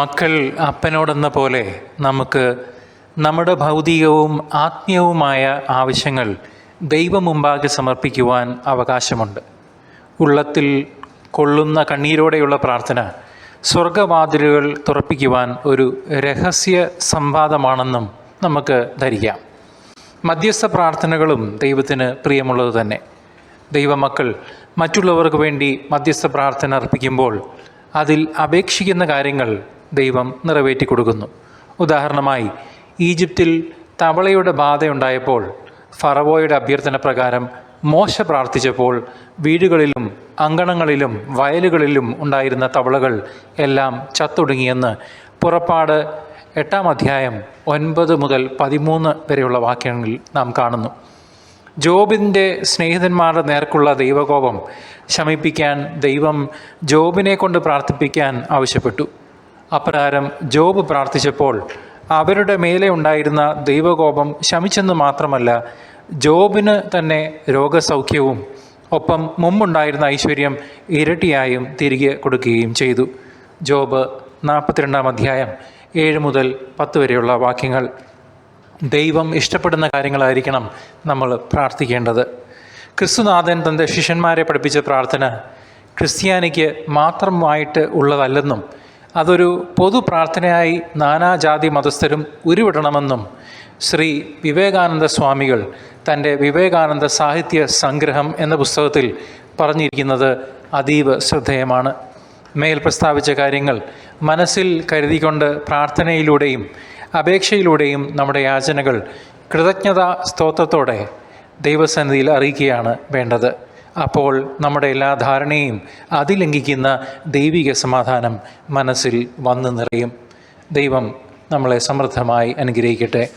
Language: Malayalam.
മക്കൾ അപ്പനോടെന്ന പോലെ നമുക്ക് നമ്മുടെ ഭൗതികവും ആത്മീയവുമായ ആവശ്യങ്ങൾ ദൈവം മുമ്പാകെ സമർപ്പിക്കുവാൻ അവകാശമുണ്ട്. ഉള്ളത്തിൽ കൊള്ളുന്ന കണ്ണീരോടെയുള്ള പ്രാർത്ഥന സ്വർഗവാതിലുകൾ തുറപ്പിക്കുവാൻ ഒരു രഹസ്യ സംവാദമാണെന്നും നമുക്ക് ധരിക്കാം. മധ്യസ്ഥ പ്രാർത്ഥനകളും ദൈവത്തിന് പ്രിയമുള്ളത് തന്നെ. ദൈവമക്കൾ മറ്റുള്ളവർക്ക് വേണ്ടി മധ്യസ്ഥ പ്രാർത്ഥന അർപ്പിക്കുമ്പോൾ അതിൽ അപേക്ഷിക്കുന്ന കാര്യങ്ങൾ ദൈവം നിറവേറ്റി കൊടുക്കുന്നു. ഉദാഹരണമായി ഈജിപ്തിൽ തവളയുടെ ബാധയുണ്ടായപ്പോൾ ഫറവോയുടെ അഭ്യർത്ഥന പ്രകാരം മോശ പ്രാർത്ഥിച്ചപ്പോൾ വീടുകളിലും അങ്കണങ്ങളിലും വയലുകളിലും ഉണ്ടായിരുന്ന തവളകൾ എല്ലാം ചത്തൊടുങ്ങിയെന്ന് പുറപ്പാട് എട്ടാം അധ്യായം ഒൻപത് മുതൽ പതിമൂന്ന് വരെയുള്ള വാക്യങ്ങളിൽ നാം കാണുന്നു. ജോബിന്റെ സ്നേഹിതന്മാരുടെ നേർക്കുള്ള ദൈവകോപം ശമിപ്പിക്കാൻ ദൈവം ജോബിനെ കൊണ്ട് പ്രാർത്ഥിപ്പിക്കാൻ ആവശ്യപ്പെട്ടു. അപ്രകാരം ജോബ് പ്രാർത്ഥിച്ചപ്പോൾ അവരുടെ മേലെ ഉണ്ടായിരുന്ന ദൈവകോപം ശമിച്ചെന്ന് മാത്രമല്ല ജോബിന് തന്നെ രോഗസൗഖ്യവും ഒപ്പം മുമ്പുണ്ടായിരുന്ന ഐശ്വര്യം ഇരട്ടിയായും തിരികെ കൊടുക്കുകയും ചെയ്തു. ജോബ് നാൽപ്പത്തിരണ്ടാം അധ്യായം ഏഴ് മുതൽ പത്ത് വരെയുള്ള വാക്യങ്ങൾ. ദൈവം ഇഷ്ടപ്പെടുന്ന കാര്യങ്ങളായിരിക്കണം നമ്മൾ പ്രാർത്ഥിക്കേണ്ടത്. ക്രിസ്തുനാഥൻ തന്റെ ശിഷ്യന്മാരെ പഠിപ്പിച്ച പ്രാർത്ഥന ക്രിസ്ത്യാനിക്ക് മാത്രമായിട്ട് ഉള്ളതല്ലെന്നും അതൊരു പൊതു പ്രാർത്ഥനയായി നാനാജാതി മതസ്ഥരും ഉരുവിടണമെന്നും ശ്രീ വിവേകാനന്ദ സ്വാമികൾ തന്റെ വിവേകാനന്ദ സാഹിത്യ സംഗ്രഹം എന്ന പുസ്തകത്തിൽ പറഞ്ഞിരിക്കുന്നത് അതീവ ശ്രദ്ധേയമാണ്. മേൽ പ്രസ്താവിച്ച കാര്യങ്ങൾ മനസ്സിൽ കരുതിക്കൊണ്ട് പ്രാർത്ഥനയിലൂടെയും അപേക്ഷയിലൂടെയും നമ്മുടെ യാചനകൾ കൃതജ്ഞതാ സ്തോത്രത്തോടെ ദൈവസന്നിധിയിൽ അറിയിക്കുകയാണ് വേണ്ടത്. അപ്പോൾ നമ്മുടെ എല്ലാ ധാരണയും അതിലംഘിക്കുന്ന ദൈവിക സമാധാനം മനസ്സിൽ വന്നു നിറയും. ദൈവം നമ്മളെ സമൃദ്ധമായി അനുഗ്രഹിക്കട്ടെ.